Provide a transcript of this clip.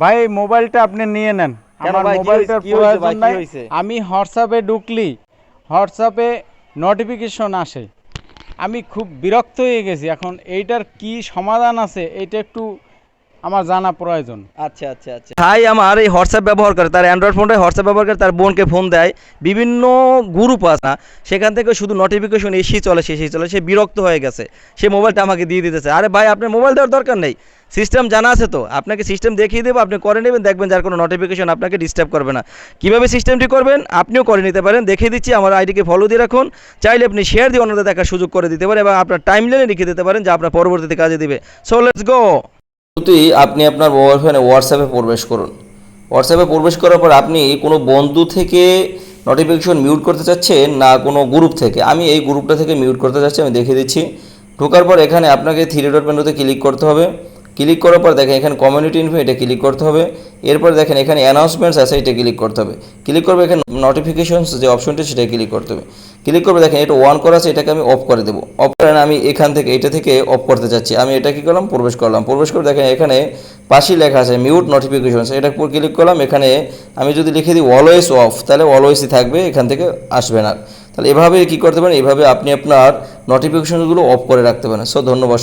ভাই মোবাইলটা আপনি নিয়ে নেন। আমার মোবাইলটার প্রয়োজন নাই। আমি হোয়াটসঅ্যাপে ঢুকলি হোয়াটসঅ্যাপে নোটিফিকেশন আসে। আমি খুব বিরক্ত হয়ে গেছি। এখন এইটার কি সমাধান আছে এটা একটু আমার জানা প্রয়োজন। আচ্ছা আচ্ছা আচ্ছা। ভাই আমার এই হোয়াটসঅ্যাপ ব্যবহার করে তার অ্যান্ড্রয়েড ফোনটায় হোয়াটসঅ্যাপ ব্যবহার করে তার বোনকে ফোন দেয়। বিভিন্ন গ্রুপ আছে না সেখান থেকে শুধু নোটিফিকেশন এসেই চলে শেষেই চলে। সে বিরক্ত হয়ে গেছে। সে মোবাইলটা আমাকে দিয়ে দিতেছে। আরে ভাই আপনার মোবাইল দেওয়ার দরকার নেই। সিস্টেম জানা আছে তো। আপনাকে সিস্টেম দেখিয়ে দেবো আপনি করে নেবেন দেখবেন যার কোনো নোটিফিকেশন আপনাকে ডিস্টার্ব করবে না। কীভাবে সিস্টেমটি করবেন? আপনিও করে নিতে পারেন। দেখিয়ে দিচ্ছি আমার আইডিকে ফলো দিয়ে রাখুন। চাইলে আপনি শেয়ার দিয়ে অন্যদের দেখার সুযোগ করে দিতে পারেন এবং আপনার টাইম লাইনে লিখে দিতে পারেন যা আপনার পরবর্তীতে কাজে দিবে। সো লেটস গো শুরুতেই আপনি আপনার মোবাইল ফোনে হোয়াটসঅ্যাপে প্রবেশ করুন। হোয়াটসঅ্যাপে প্রবেশ করার পর আপনি কোনো বন্ধু থেকে নোটিফিকেশন মিউট করতে চাচ্ছেন না কোনো গ্রুপ থেকে? আমি এই গ্রুপটা থেকে মিউট করতে চাচ্ছি, আমি দেখিয়ে দিচ্ছি। ঢোকার পর এখানে আপনাকে থ্রি ডট মেনুতে ক্লিক করতে হবে। ক্লিক করার পর দেখেন এখানে কমিউনিটি ইনফো এটা ক্লিক করতে হবে। এরপর দেখেন এখানে অ্যানাউন্সমেন্টস আছে, এটা ক্লিক করতে হবে। ক্লিক করবে এখানে নোটিফিকেশনস যে অপশনটি সেটা ক্লিক করতে হবে। ক্লিক করবে দেখেন এটা ওয়ান করা আছে, এটাকে আমি অফ করে দেবো। অফ করে আমি এখান থেকে, এটা থেকে অফ করতে চাচ্ছি। আমি এটা কি করলাম? প্রবেশ করলাম। প্রবেশ করে দেখেন এখানে পাশেই লেখা আছে মিউট নোটিফিকেশনস এটা ক্লিক করলাম। এখানে আমি যদি লিখে দিই অলওয়েজ অফ তাহলে অলওয়েজই থাকবে, এখান থেকে আসবে না। তাহলে এভাবে কি করতে পারেন? এভাবে আপনি আপনার নোটিফিকেশনগুলো অফ করে রাখতে পারেন। সো ধন্যবাদ।